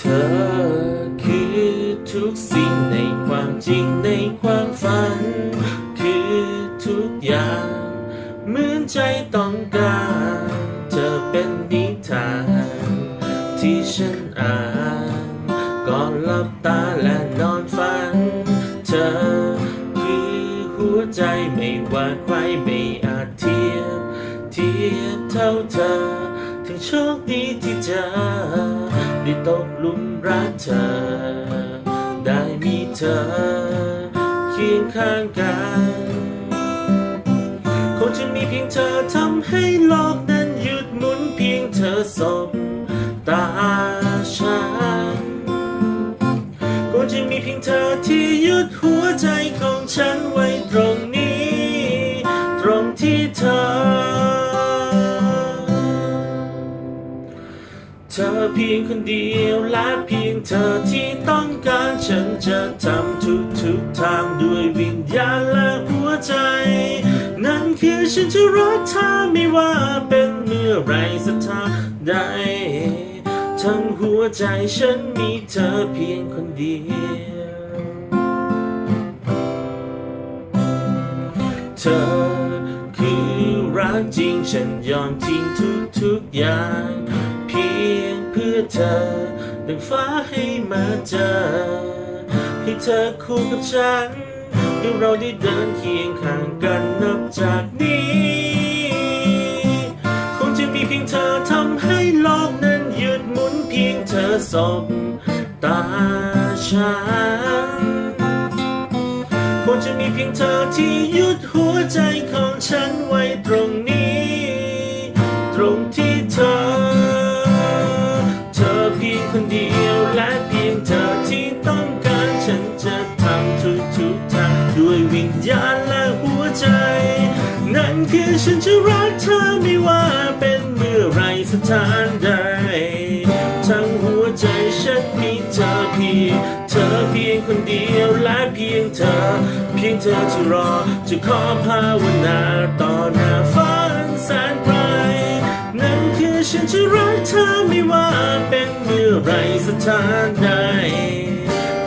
เธอคือทุกสิ่งในความจริงในความฝัน คือทุกอย่างเหมือนใจต้องการ เธอเป็นนิทาน ที่ฉันอ่านก่อนหลับตาและนอนฝัน เธอคือหัวใจไม่ว่าใครไม่อาจเทียบ เทียบเท่าเธอ ถึงโชคดีที่เจอ ตกหลุมรักเธอ ได้มีเธอเคียงข้างกันคงจะมีเพียงเธอทำให้โลกนั้นหยุดหมุนเพียงเธอสบตาฉันคงจะมีเพียงเธอที่หยุดหัวใจของฉันไว้ ธอเพียงคนเดียวและเพียงเธอที่ต้องการฉันจะทำทุกทุกทางด้วยวิญญาณและหัวใจ นั่นคือฉันจะรักเธอไม่ว่าเป็นเมื่อไรสักทางใดทั้งหัวใจฉันมีเธอเพียงคนเดียว เธอคือรักจริงฉันยอมทิ้งทุกทุกอย่าง อเธอดังฟ้าให้มาเจอ ให้เธอคู่กับฉันให้เราได้เดินเคียงข้างกันนับจากนี้ คงจะมีเพียงเธอทำให้โลกนั้นหยุดหมุนเพียงเธอสบตาฉันคงจะมีเพียงเธอที่หยุดหัวใจของฉันไว้ตรงนี้ คือฉันจะรักเธอไม่ว่าเป็นเมื่อไรสถานใด ทั้งหัวใจฉันมีเธอเพียงเธอเพียงคนเดียวและเพียงเธอ เพียงเธอที่รอจะขอภาวนาต่อหน้าฟ้าแสนไกลนั่นคือฉันจะรักเธอไม่ว่าเป็นเมื่อไรสถานใด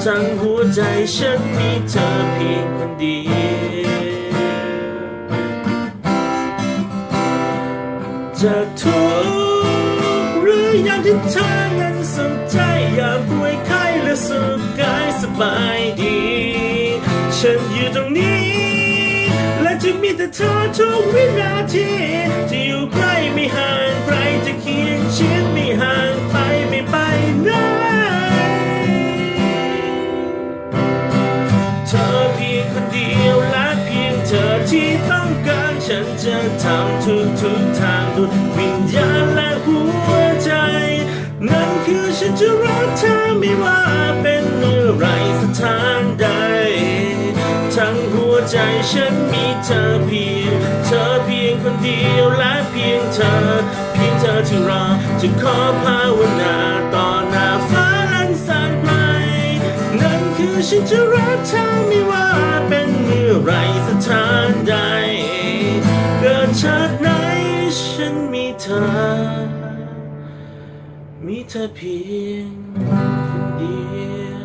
ทั้งหัวใจฉันมีเธอเพียงคนเดียว จะทุกข์หรือยามที่เธอนั้นสนใจอยากป่วยไข้และสุขกายสบายดี ฉันอยู่ตรงนี้ และจะมีแต่เธอทุกวินาทีจะอยู่ใกล้ไม่ห่างใครจะเคียงชิดไม่ห่างไปไม่ไป ฉันจะทำทุกทุกทางด้วยวิญญาณและหัวใจ นั่นคือฉันจะรักเธอไม่ว่าเป็นเมื่อไรสถานใด ทั้งหัวใจฉันมีเธอเพียง เธอเพียงคนเดียวและเพียงเธอ เพียงเธอที่รอจะขอภาวนาต่อหน้าฟ้าอันแสนไกลนั่นคือฉันจะรักเธอไม่ว่าเป็นเมื่อไรสถานใด อ มีเธอเพียงคนเดียว